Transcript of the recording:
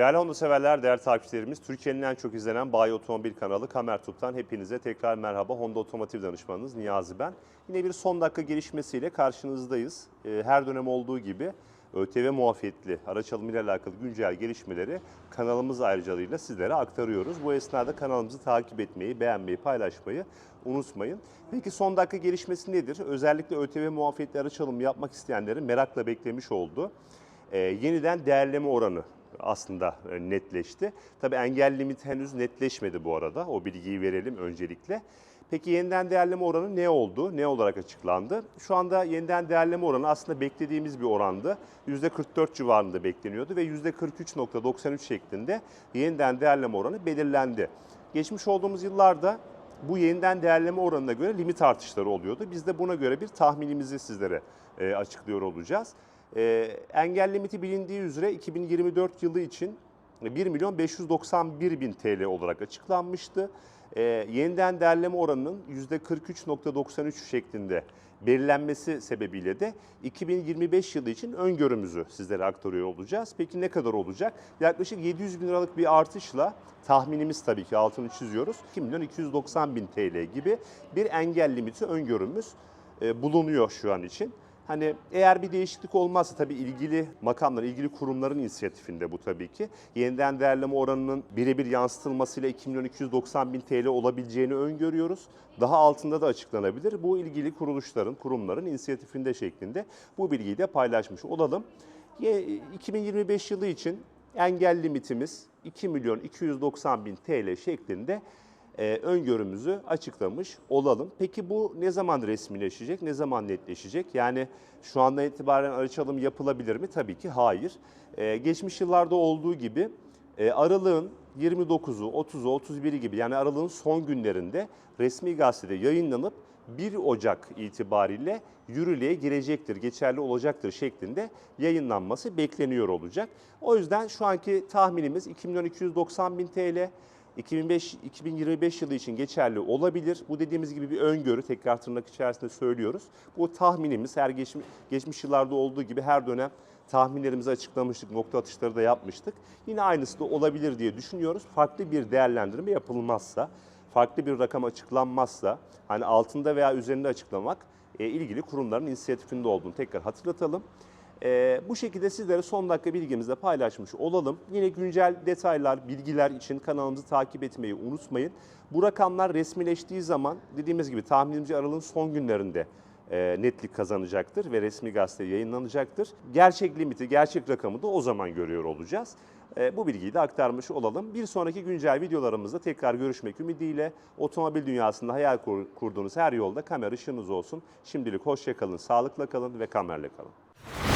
Değerli Honda severler, değerli takipçilerimiz, Türkiye'nin en çok izlenen bayi otomobil kanalı Kamertut'tan hepinize tekrar merhaba. Honda Otomotiv Danışmanınız Niyazi ben. Yine bir son dakika gelişmesiyle karşınızdayız. Ee, Her dönem olduğu gibi ÖTV muafiyetli araç alımı ile alakalı güncel gelişmeleri kanalımız ayrıcalığıyla sizlere aktarıyoruz. Bu esnada kanalımızı takip etmeyi, beğenmeyi, paylaşmayı unutmayın. Peki son dakika gelişmesi nedir? Özellikle ÖTV muafiyetli araç alımı yapmak isteyenlerin merakla beklemiş olduğu e, yeniden değerleme oranı aslında e, netleşti. Tabii engel limit henüz netleşmedi bu arada. O bilgiyi verelim öncelikle. Peki yeniden değerleme oranı ne oldu? Ne olarak açıklandı? Şu anda yeniden değerleme oranı aslında beklediğimiz bir orandı. %44 civarında bekleniyordu ve %43.93 şeklinde yeniden değerleme oranı belirlendi. Geçmiş olduğumuz yıllarda bu yeniden değerleme oranına göre limit artışları oluyordu. Biz de buna göre bir tahminimizi sizlere e, açıklıyor olacağız. E, engel limiti bilindiği üzere 2024 yılı için 1 milyon 591 bin TL olarak açıklanmıştı. E, yeniden değerleme oranının %43.93 şeklinde belirlenmesi sebebiyle de 2025 yılı için öngörümüzü sizlere aktarıyor olacağız. Peki ne kadar olacak? Yaklaşık 700 bin liralık bir artışla tahminimiz tabii ki altını çiziyoruz. 2 milyon 290 bin TL gibi bir engel limiti öngörümüz e, bulunuyor şu an için. Hani eğer bir değişiklik olmazsa tabii ilgili makamlar, ilgili kurumların inisiyatifinde bu tabii ki. Yeniden değerleme oranının birebir yansıtılmasıyla 2 milyon 290 bin TL olabileceğini öngörüyoruz. Daha altında da açıklanabilir. Bu ilgili kuruluşların, kurumların inisiyatifinde şeklinde bu bilgiyi de paylaşmış olalım. Ye- 2025 yılı için engel limitimiz 2 milyon 290 bin TL şeklinde e, öngörümüzü açıklamış olalım. Peki bu ne zaman resmileşecek, ne zaman netleşecek? Yani şu andan itibaren araç alımı yapılabilir mi? Tabii ki hayır. E, geçmiş yıllarda olduğu gibi e, aralığın 29'u, 30'u, 31'i gibi yani aralığın son günlerinde resmi gazetede yayınlanıp 1 Ocak itibariyle yürürlüğe girecektir, geçerli olacaktır şeklinde yayınlanması bekleniyor olacak. O yüzden şu anki tahminimiz 2 milyon 290 bin TL. 2005, 2025 yılı için geçerli olabilir. Bu dediğimiz gibi bir öngörü tekrar tırnak içerisinde söylüyoruz. Bu tahminimiz her geçmiş, geçmiş yıllarda olduğu gibi her dönem tahminlerimizi açıklamıştık, nokta atışları da yapmıştık. Yine aynısı da olabilir diye düşünüyoruz. Farklı bir değerlendirme yapılmazsa, farklı bir rakam açıklanmazsa, hani altında veya üzerinde açıklamak e, ilgili kurumların inisiyatifinde olduğunu tekrar hatırlatalım. Ee, bu şekilde sizlere son dakika bilgimizle paylaşmış olalım. Yine güncel detaylar, bilgiler için kanalımızı takip etmeyi unutmayın. Bu rakamlar resmileştiği zaman dediğimiz gibi tahminimce aralığın son günlerinde e, netlik kazanacaktır ve resmi gazete yayınlanacaktır. Gerçek limiti, gerçek rakamı da o zaman görüyor olacağız. E, bu bilgiyi de aktarmış olalım. Bir sonraki güncel videolarımızda tekrar görüşmek ümidiyle otomobil dünyasında hayal kur- kurduğunuz her yolda kamera ışığınız olsun. Şimdilik hoşça kalın, sağlıkla kalın ve kamerle kalın.